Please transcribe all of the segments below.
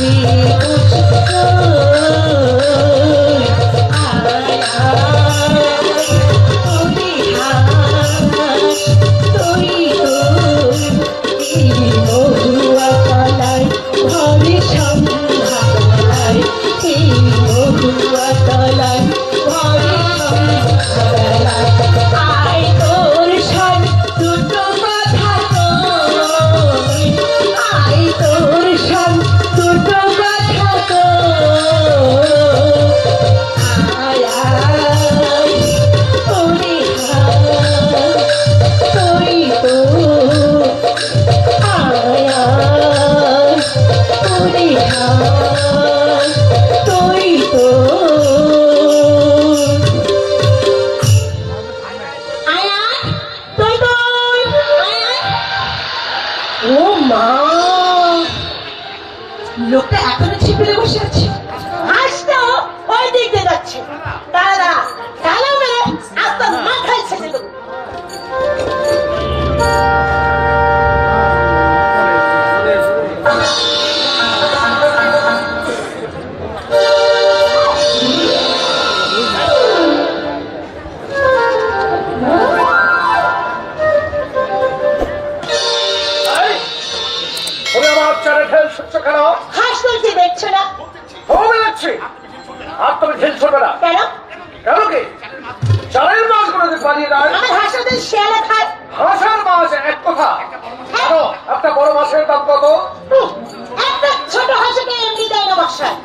你。মা! লোকটা এখনও ছিপে বসে আছে। না কেন? কেন কি? চারের মাছগুলো যে পালিয়ে শেয়ালে খায় হাঁসার মাছ এক কথা। কেন একটা বড় মাছের দাম কত? একটা ছোট হাঁসকে এমনি দেয় না বর্ষায়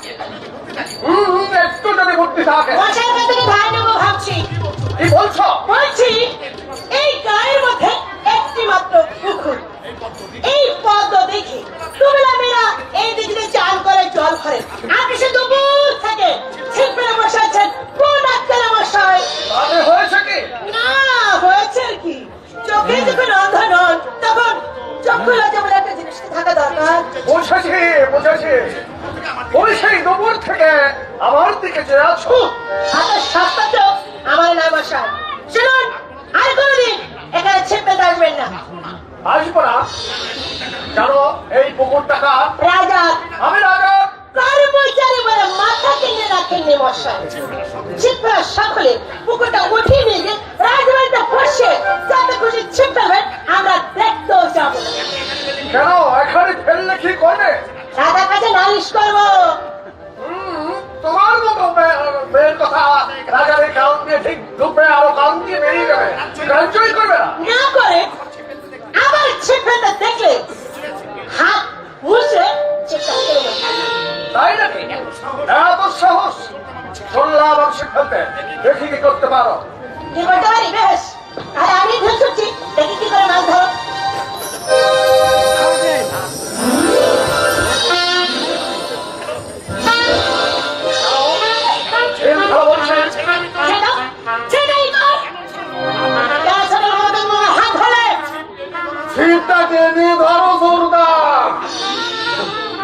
হুম হুম, একটু যদি ভর্তি থাকে। বর্ষার কাছ ধার নেব ভাবছি। কি বলছো? বলছি লজ্জা বলে একটা জিনিস থাকা দরকার। বুঝেছি বুঝেছি ওই সেই দুপুর থেকে আমার দিকে যে আছো। সস্তা তো আমার না বসায় শুনুন আর কোনোদিন এখানে ছিপ আসবেন না। আসব না। জানো এই পুকুর টাকা রাজা আমি রাজা। কর্মচারী বলে মাথা কিনে রাখেননি মশাই। ছিপরা সকলে পুকুরটা উঠিয়ে কেন? এখানে ফেললে কি করবে? দাদার কাছে নালিশ করব। তোমার মতো মেয়ের কথা রাজারের কাউন দিয়ে ঠিক ঢুকবে আরও কাউন দিয়ে বেরিয়ে যাবে। গ্রাহ্যই করবে না? না করে আবার ছিপ দেখলে হাত মুছে ছিপটা ফেলে দেবো। তাই নাকি? এত সাহস? শুনলাম অংশে দেখি কি করতে পারো। কি করতে পারি? বেশ। আর আমি ঢেল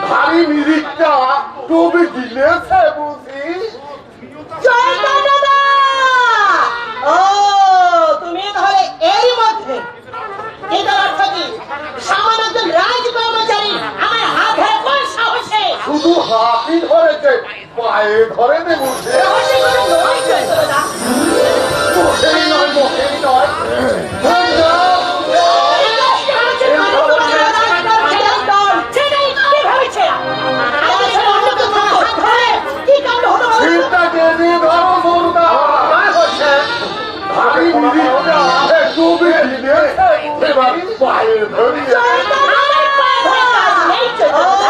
ভারী মিরিকটা তুমি দিলেছে বুঝি? ও তুমি তাহলে এরই মধ্যে। এটার অর্থ কি? সামান্য একজন রাজ কর্মচারী আমার হাত ধরে কোন সাহসে শুধু হাতি ধরেছে পায়ে ধরে নয় ডুবে দিলেছে এবার পায়ে ধরিয়ে আমার পায়ে ধরে কাজ নেই চৈতন্যদা। তুমি